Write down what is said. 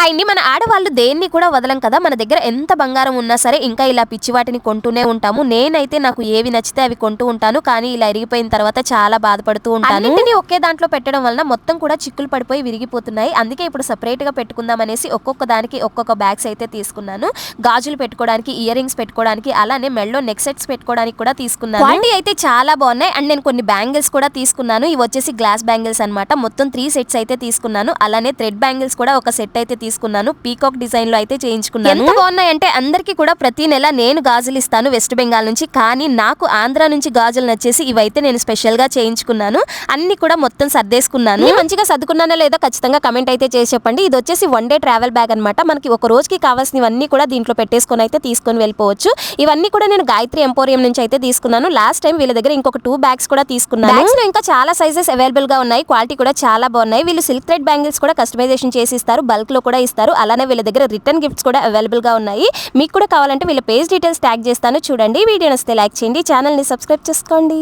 హాయ్ని మన ఆడవాళ్ళు దేన్ని కూడా వదలం కదా? మన దగ్గర ఎంత బంగారం ఉన్నా సరే ఇంకా ఇలా పిచ్చి వాటిని కొంటూనే ఉంటాము. నేనైతే నాకు ఏవి నచ్చితే అవి కొంటూ ఉంటాను. కానీ ఇలా ఇరిగిపోయిన తర్వాత చాలా బాధపడుతూ ఉంటాను. అన్నింటినీ ఒకే దాంట్లో పెట్టడం వలన మొత్తం కూడా చిక్కులు పడిపోయి విరిగిపోతున్నాయి. అందుకే ఇప్పుడు సపరేట్గా పెట్టుకుందాం అనేసి ఒక్కొక్క దానికి ఒక్కొక్క బ్యాగ్స్ అయితే తీసుకున్నాను. గాజులు పెట్టుకోవడానికి ఇయర్ రింగ్స్ పెట్టుకోవడానికి అలానే మెళ్ళో నెక్ సెట్స్ పెట్టుకోవడానికి కూడా తీసుకున్నాను. క్వాలిటీ అయితే చాలా బాగున్నాయి. అండ్ నేను కొన్ని బ్యాంగిల్స్ కూడా తీసుకున్నాను. ఇవి వచ్చేసి గ్లాస్ బ్యాంగిల్స్ అన్నమాట. మొత్తం త్రీ సెట్స్ అయితే తీసుకున్నాను. అలానే థ్రెడ్ బ్యాంగిల్స్ కూడా ఒక సెట్ అయితే తీసుకున్నాను. పీకాక్ డిజైన్లో అయితే చేయించుకున్నాను. ఎంత బాగున్నాయంటే అందరికీ కూడా ప్రతి నెల నేను గాజులు ఇస్తాను వెస్ట్ బెంగాల్ నుంచి. కానీ నాకు ఆంధ్ర నుంచి గాజులు నచ్చేసి ఇవైతే నేను స్పెషల్గా చేయించుకున్నాను. అన్ని కూడా మొత్తం సర్దేసుకున్నాను. నేను మంచిగా సర్దుకున్నానో లేదో ఖచ్చితంగా కమెంట్ అయితే చేసి చెప్పండి. ఇది వచ్చేసి వన్ డే ట్రావెల్ బ్యాగ్ అన్నమాట. మనకి ఒక రోజుకి కావాల్సినవన్నీ కూడా దీంట్లో పెట్టేసుకొని అయితే తీసుకొని వెళ్ళిపోవచ్చు. ఇవన్నీ కూడా నేను గాయత్రి ఎంపోరియం నుంచి అయితే తీసుకున్నాను. లాస్ట్ టైం వీళ్ళ దగ్గర ఇంకొక టూ బ్యాగ్స్ కూడా తీసుకున్నాను. బ్యాగ్స్ ఇంకా చాలా సైజెస్ అవైలబుల్గా ఉన్నాయి. క్వాలిటీ కూడా చాలా బాగున్నాయి. వీళ్ళు సిల్క్ థ్రెడ్ బ్యాంగిల్స్ కూడా కస్టమైజేషన్ చేసి ఇస్తారు. బల్క్లో కూడా ఇస్తారు అలానే వీళ్ళ దగ్గర రిటర్న్ గిఫ్ట్స్ కూడా అవైలబుల్గా ఉన్నాయి. మీకు కూడా కావాలంటే వీళ్ళ పేజ్ డీటెయిల్స్ ట్యాగ్ చేస్తాను. చూడండి. వీడియో నచ్చితే లైక్ చేయండి. ఛానల్ని సబ్స్క్రైబ్ చేసుకోండి.